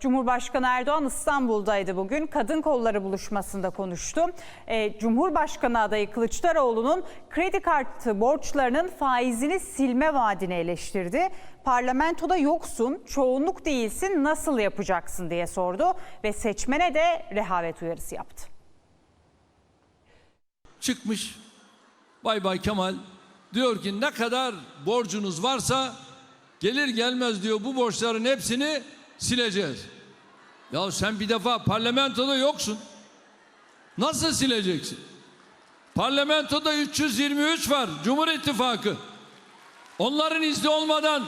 Cumhurbaşkanı Erdoğan İstanbul'daydı bugün. Kadın kolları buluşmasında konuştu. Ee, Cumhurbaşkanı adayı Kılıçdaroğlu'nun kredi kartı borçlarının faizini silme vaadini eleştirdi. Parlamentoda yoksun, çoğunluk değilsin, nasıl yapacaksın diye sordu ve seçmene de rehavet uyarısı yaptı. çıkmış Bay Bay Kemal diyor ki ne kadar borcunuz varsa gelir gelmez diyor bu borçların hepsini sileceğiz. Ya sen bir defa parlamentoda yoksun. Nasıl sileceksin? Parlamentoda 323 var Cumhur İttifakı. Onların izni olmadan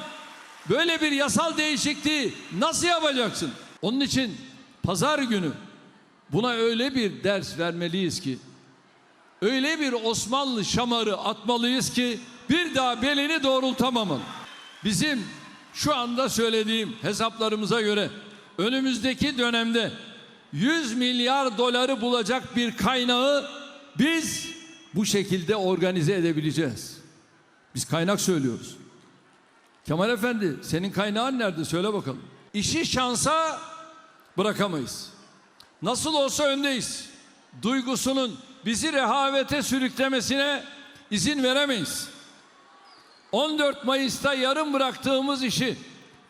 böyle bir yasal değişikliği nasıl yapacaksın? Onun için pazar günü buna öyle bir ders vermeliyiz ki öyle bir Osmanlı şamarı atmalıyız ki bir daha belini doğrultamamalı. Bizim şu anda söylediğim hesaplarımıza göre önümüzdeki dönemde 100 milyar doları bulacak bir kaynağı biz bu şekilde organize edebileceğiz. Biz kaynak söylüyoruz. Kemal Efendi senin kaynağın nerede söyle bakalım. İşi şansa bırakamayız. Nasıl olsa öndeyiz. Duygusunun bizi rehavete sürüklemesine izin veremeyiz. 14 Mayıs'ta yarım bıraktığımız işi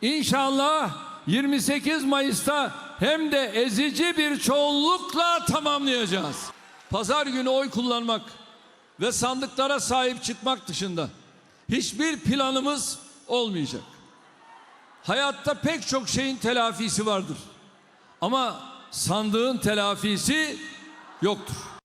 inşallah 28 Mayıs'ta hem de ezici bir çoğunlukla tamamlayacağız. Pazar günü oy kullanmak ve sandıklara sahip çıkmak dışında hiçbir planımız olmayacak. Hayatta pek çok şeyin telafisi vardır. Ama sandığın telafisi yoktur.